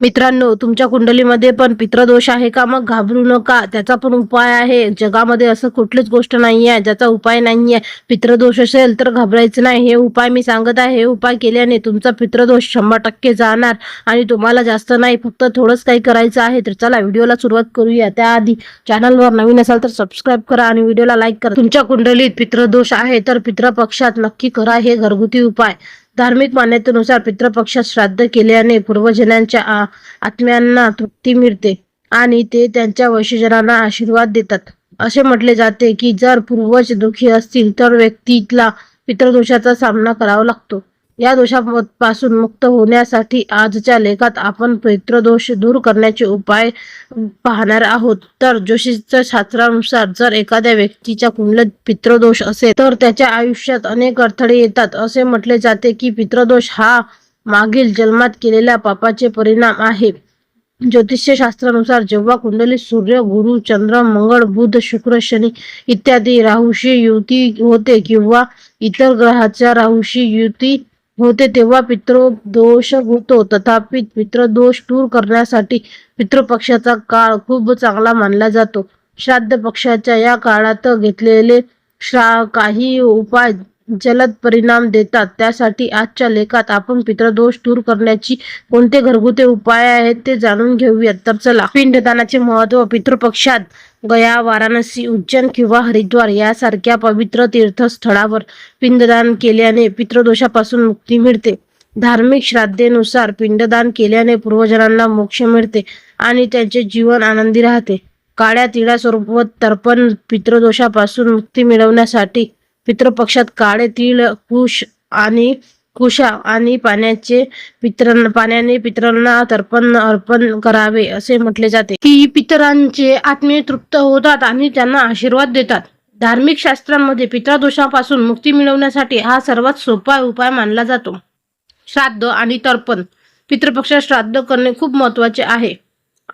मित्रांनो तुमच्या कुंडलीमध्ये पण पित्रदोष आहे का? मग घाबरू नका. त्याचा पण उपाय आहे. जगामध्ये असं कुठलीच गोष्ट नाही आहे ज्याचा उपाय नाही आहे पित्रदोष असेल तर घाबरायचं नाही. हे उपाय मी सांगत आहे. हे उपाय केल्याने तुमचा पित्रदोष शंभर टक्के जाणार आणि तुम्हाला जास्त नाही. फक्त थोडंच काही करायचं आहे तर चला व्हिडिओला सुरुवात करूया. त्याआधी चॅनलवर नवीन असाल तर सबस्क्राईब करा आणि व्हिडिओला लाईक करा. तुमच्या कुंडलीत पित्रदोष आहे तर पितृपक्षात नक्की करा. हे घरगुती उपाय. धार्मिक मान्यतेनुसार पितृपक्षात श्राद्ध केल्याने पूर्वजनांच्या आत्म्यांना तृप्ती मिळते आणि ते त्यांच्या वंशजांना आशीर्वाद देतात. असे म्हटले जाते की जर पूर्वज दुखी असतील तर व्यक्तीला पितृदोषाचा सामना करावा लागतो. या दोषापासून मुक्त होण्यासाठी आजच्या लेखात आपण पितृदोष दूर करण्याचे उपाय पाहणार आहोत. तर जोशीच्या शास्त्रानुसार जर एखाद्या व्यक्तीच्या कुंडलीत पितृदोष असेल तर त्याच्या आयुष्यात अनेक अडथळे येतात. असे म्हटले जाते की पितृदोष हा मागील जन्मात केलेल्या पापाचे परिणाम आहे. ज्योतिष्य शास्त्रानुसार जेव्हा कुंडलीत सूर्य गुरु चंद्र मंगळ बुध शुक्र शनी इत्यादी राहूशी युती होते किंवा इतर ग्रहाच्या राहूशी युती होते तेव्हा पितृदोष होतो. तथापि पितृदोष दूर करण्यासाठी पितृपक्षाचा काळ खूप चांगला मानला जातो. श्राद्ध पक्षाच्या या काळात घेतलेले श्रा काही उपाय जलद परिणाम देतात. त्यासाठी आजच्या लेखात आपण पितृदोष दूर करण्याची कोणते घरगुती उपाय आहेत ते जाणून घेऊयात. तर चला पिंडदानाचे महत्त्व पितृपक्षात गया वाराणसी उज्जैन किंवा हरिद्वार यासारख्या पवित्र तीर्थस्थळावर पिंडदान केल्याने पितृदोषापासून मुक्ती मिळते. धार्मिक श्राद्धेनुसार पिंडदान केल्याने पूर्वजनांना मोक्ष मिळते आणि त्यांचे जीवन आनंदी राहते. काळ्या तिळा स्वरूपात तर्पण पितृदोषापासून मुक्ती मिळवण्यासाठी पितृपक्षात काळे तीळ कुश आणि कुशा आणि पाण्याचे पित्र पाण्याने पितरांना तर्पण अर्पण करावे असे म्हटले जाते. की पितरांचे आत्मे तृप्त होतात आणि त्यांना आशीर्वाद देतात. धार्मिक शास्त्रांमध्ये पितृदोषापासून मुक्ती मिळवण्यासाठी हा सर्वात सोपा उपाय मानला जातो. श्राद्ध आणि तर्पण. पितृपक्षात श्राद्ध करणे खूप महत्त्वाचे आहे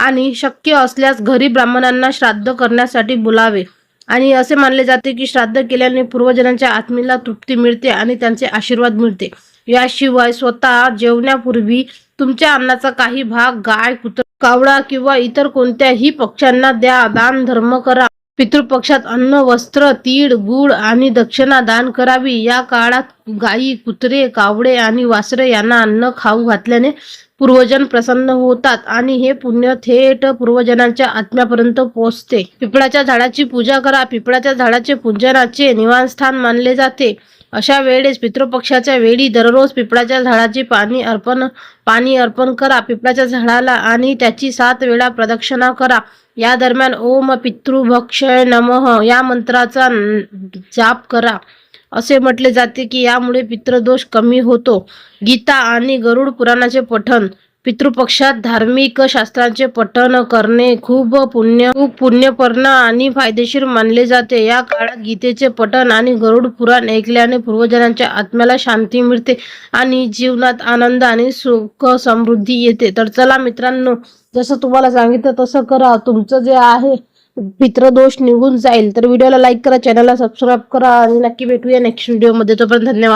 आणि शक्य असल्यास घरी ब्राह्मणांना श्राद्ध करण्यासाठी बोलावे. आणि असे मानले जाते की श्राद्ध केल्याने पूर्वजनांच्या आत्मीला तृप्ती मिळते आणि त्यांचे आशीर्वाद मिळते. याशिवाय स्वतः जेवण्यापूर्वी तुमच्या अन्नाचा काही भाग गाय कुत्र कावळा किंवा इतर कोणत्याही पक्ष्यांना द्या. दान धर्म करा. पितृपक्षात अन्न वस्त्र तीळ गुळ आणि दक्षिणा दान करावी. या काळात गायी कुत्रे कावडे आणि वासरे यांना अन्न खाऊ घातल्याने पूर्वजन प्रसन्न होतात आणि हे पुण्य थेट पूर्वजनांच्या आत्म्यापर्यंत पोहोचते. पिपळाच्या झाडाची पूजा करा. पिपळाच्या झाडाचे पूजनाचे निवासस्थान मानले जाते. अशा वेळेस पितृपक्षाच्या वेळी दररोज पिपळाच्या झाडाची पाणी अर्पण पाणी अर्पण करा. पिपळाच्या झाडाला आणि त्याची सात वेळा प्रदक्षिणा करा. या दरम्यान ओम पितृभक्ष नमः या मंत्राचा जाप करा. असे म्हटले जाते की यामुळे पितृदोष कमी होतो. गीता आणि गरुड पुराणाचे पठण पितृपक्षात धार्मिक शास्त्रांचे पठण करणे खूप पुण्य खूप पुण्यपर्ण आणि फायदेशीर मानले जाते. या काळात गीतेचे पठण आणि गरुड पुराण ऐकल्याने पूर्वजनांच्या आत्म्याला शांती मिळते आणि जीवनात आनंद आणि सुख समृद्धी येते. तर चला मित्रांनो जसं तुम्हाला सांगितलं तसं करा. तुमचं जे आहे पितृदोष निघून जाईल. तर व्हिडिओला लाईक करा चॅनलला सबस्क्राईब करा आणि नक्की भेटूया नेक्स्ट व्हिडिओमध्ये तोपर्यंत धन्यवाद.